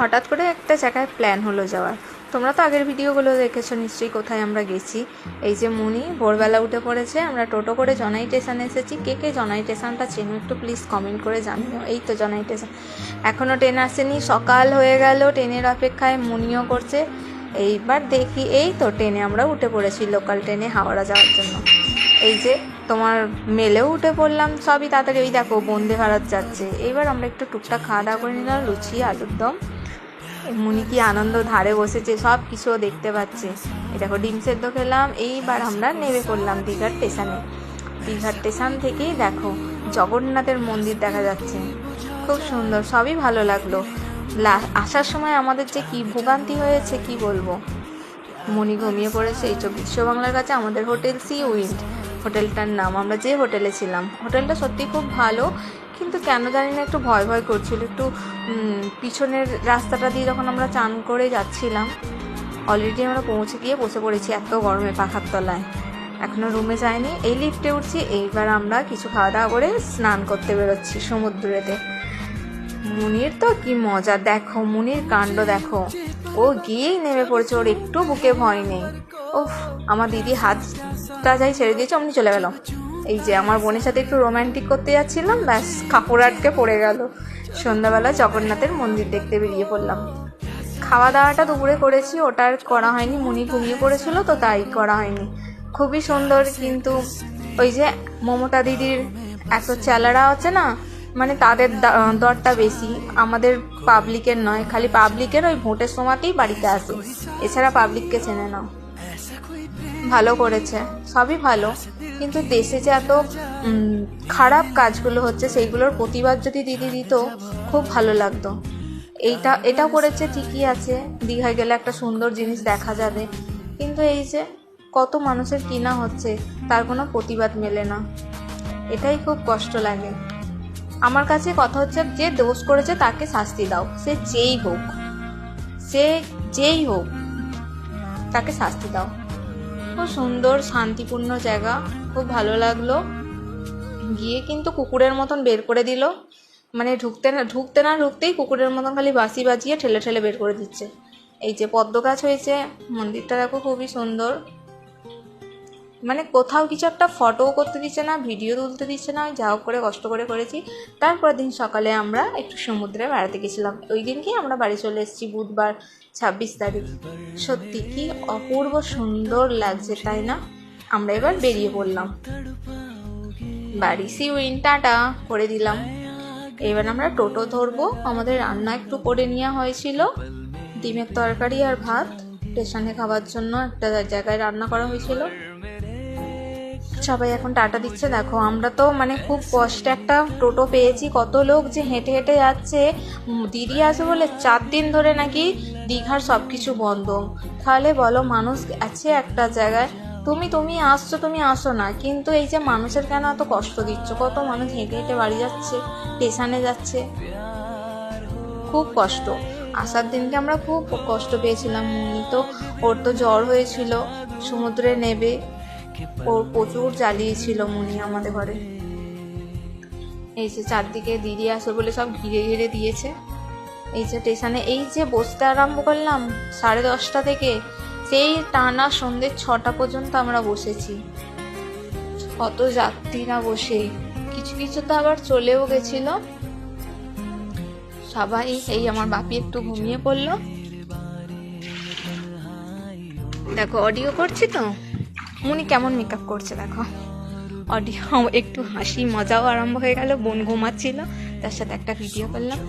হঠাৎ করে একটা জায়গায় প্ল্যান হলো যাওয়ার। তোমরা তো আগের ভিডিওগুলো দেখেছ, নিশ্চয়ই কোথায় আমরা গেছি। এই যে মুনি, ভোরবেলা উঠে পড়েছে, আমরা টোটো করে জনাই স্টেশন এসেছি। কে কে জনাই স্টেশনটা চেনো একটু প্লিজ কমেন্ট করে জানিও। এই তো জনাই স্টেশন এখনও ট্রেন আসেনি, সকাল হয়ে গেল ট্রেনের অপেক্ষায় মুনিও করছে। এইবার দেখি, এই তো ট্রেনে আমরা উঠে পড়েছি লোকাল ট্রেনে হাওড়া যাওয়ার জন্য। এই যে তোমার মেলেও উঠে পড়লাম, সবই তাড়াতাড়ি। ওই দেখো বন্দে ভারত যাচ্ছে। এইবার আমরা একটু টুকটাক খাওয়া দাওয়া করে নিলাম, লুচি আলুর দম মুনি কি আনন্দ ধারে বসেছে, সব কিছু দেখতে পাচ্ছে। এই দেখো, ডিম সেদ্ধ খেলাম, এইবার আমরা নেমে পড়লাম দীঘার স্টেশনে। দীঘার স্টেশন থেকেই দেখো, জগন্নাথের মন্দির দেখা যাচ্ছে। খুব সুন্দর, সবই ভালো লাগল। আসার সময় আমাদের যে কি ভোগান্তি হয়েছে, কি বলব? মনি ঘুমিয়ে পড়েছে, এই বিশ্ব বাংলার কাছে আমাদের হোটেল সি উইন্ড। হোটেলটার নাম, আমরা যে হোটেলে ছিলাম। হোটেলটা সত্যি খুব ভালো কিন্তু কেন জানি না, একটু ভয় ভয় করছিল। একটু পিছনের রাস্তাটা দিয়ে যখন আমরা চান করে যাচ্ছিলাম অলরেডি আমরা পৌঁছে গিয়ে বসে পড়েছি এত গরমে পাখার তলায়। এখনও রুমে যাইনি। এই লিফটে উঠছি, এইবার আমরা কিছু খাওয়া দাওয়া করে স্নান করতে বেরোচ্ছি সমুদ্রেতে। মুনির তো কি মজা, দেখো, মুনির কাণ্ড দেখো। ও গিয়েই নেমে পড়েছে, ওর একটু বুকে ভয় নেই। ওফ, আমার দিদি হাতটা যাই ছেড়ে দিয়েছে, অমনি চলে গেল। এই যে আমার বোনের সাথে একটু রোম্যান্টিক করতে যাচ্ছিলাম, ব্যাস কাপড় আটকে পড়ে গেল। সন্ধ্যাবেলা জগন্নাথের মন্দির দেখতে বেরিয়ে পড়লাম। খাওয়া দাওয়াটা দুপুরে করেছি, ওটা আর করা হয়নি, মুনি ঘুমিয়ে পড়েছিল তো তাই করা হয়নি। খুবই সুন্দর কিন্তু ওই যে মমতা দিদির এত চেলারা আছে না মানে তাদের দরটা বেশি, আমাদের পাবলিকের নয়, খালি পাবলিকের ওই ভোটের সময়তেই বাড়িতে আসে। এছাড়া পাবলিককে চেনে না। ভালো করেছে, সবই ভালো। কিন্তু দেশে যে এত খারাপ কাজগুলো হচ্ছে, সেইগুলোর প্রতিবাদ যদি দিদি দিত, খুব ভালো লাগতো। এইটা, এটা করেছে, ঠিকই আছে। দীঘায় গেলে একটা সুন্দর জিনিস দেখা যাবে। কিন্তু এই যে, কত মানুষের কিনা হচ্ছে, তার কোনো প্রতিবাদ মেলে না। এটাই খুব কষ্ট লাগে। আমার কাছে কথা হচ্ছে, যে দোষ করেছে, তাকে শাস্তি দাও। সে যেই হোক, সে যেই হোক, তাকে শাস্তি দাও। খুব সুন্দর, শান্তিপূর্ণ জায়গা। খুব ভালো লাগল। গিয়ে কিন্তু কুকুরের মতন বের করে দিল। মানে ঢুকতে না ঢুকতে না ঢুকতেই কুকুরের মতন খালি বাসি বাজিয়ে ঠেলে ঠেলে বের করে দিচ্ছে। এই যে পদ্ম গাছ হয়েছে, মন্দিরটা দেখো খুবই সুন্দর। মানে কোথাও কিছু একটা ফটোও করতে দিচ্ছে না ভিডিও তুলতে দিচ্ছে না, যা হোক করে কষ্ট করে করেছি। তারপর দিন সকালে আমরা একটু সমুদ্রে বেড়াতে গেছিলাম। ওই দিনকেই আমরা বাড়ি চলে এসেছি, বুধবার ছাব্বিশ তারিখ। সত্যি কি অপূর্ব সুন্দর লাগছে, তাই না? আমরা এবার বেরিয়ে পড়লাম। বাড়ি সি উইন, টাটা, করে দিলাম। এবার আমরা টোটো ধরবো। আমাদের রান্না একটু করে নেওয়া হয়েছিল। ডিমের তরকারি আর ভাত, স্টেশনে খাবার জন্য একটা জায়গায় রান্না করা হয়েছিল। সবাই এখন টাটা দিচ্ছে। দেখো, আমরা তো মানে খুব কষ্টে একটা টোটো পেয়েছি। কত লোক যে হেঁটে হেঁটে যাচ্ছে। দিদি আছে বলে চার দিন ধরে নাকি দীঘার সব কিছু বন্ধ। তাহলে বলো, মানুষ আছে একটা জায়গায়? তুমি তুমি আসছো, তুমি আসো না। কিন্তু এই যে মানুষের কেন এত কষ্ট দিচ্ছ? কত মানুষ হেঁটে হেঁটে বাড়ি যাচ্ছে, স্টেশনে যাচ্ছে। খুব কষ্ট। আসার দিনকে আমরা খুব কষ্ট পেয়েছিলাম। মুনি তো ওর তো জ্বর হয়েছিল, সমুদ্রে নেবে। ওর প্রচুর জ্বালিয়েছিল মুনি আমাদের ঘরে। এই যে চারদিকে দিদি আসবে বলে সব ঘিরে ঘিরে দিয়েছে। এই যে স্টেশনে, এই যে বসতে আরম্ভ করলাম সাড়ে দশটা থেকে, সেই টানা সন্ধ্যে ছটা পর্যন্ত আমরা বসেছি। কত যাত্রীরা বসে, কিছু কিছু তো আবার চলেও গেছিল। সবাই এই আমার বাপি একটু ঘুমিয়ে পড়ল। দেখো অডিও করছি তো? মুনি কেমন মেকআপ করছে দেখো? অডিও একটু হাসি, মজাও আরম্ভ হয়ে গেল, বোন ঘুমাচ্ছিল, তার সাথে একটা ভিডিও করলাম।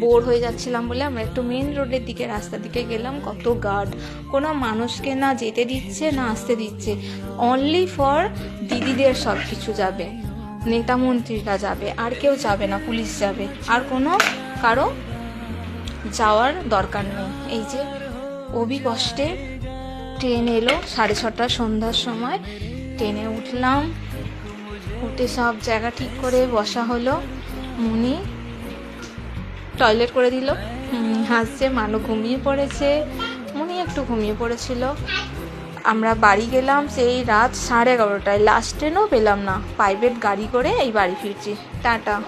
বোর হয়ে যাচ্ছিলাম বলে আমরা একটু মেন রোডের দিকে, রাস্তার দিকে গেলাম, কত গার্ড কোনো মানুষকে না যেতে দিচ্ছে, না আসতে দিচ্ছে। অনলি ফর দিদিদের সব কিছু যাবে, নেতা মন্ত্রীরা যাবে, আর কেউ যাবে না, পুলিশ যাবে। আর কোনো কারও যাওয়ার দরকার নেই। এই যে অবি কষ্টে ট্রেন এলো, সাড়ে ছটা সন্ধ্যার সময়। ট্রেনে উঠলাম, উঠে সব জায়গা ঠিক করে বসা হলো। মুনি টয়লেট করে দিল। হাসছে মানু ঘুমিয়ে পড়েছে। মুনি একটু ঘুমিয়ে পড়েছিল। আমরা বাড়ি গেলাম সেই রাত সাড়ে এগারোটায়। লাস্ট ট্রেনও পেলাম না। প্রাইভেট গাড়ি করে এই বাড়ি ফিরছি। টাটা।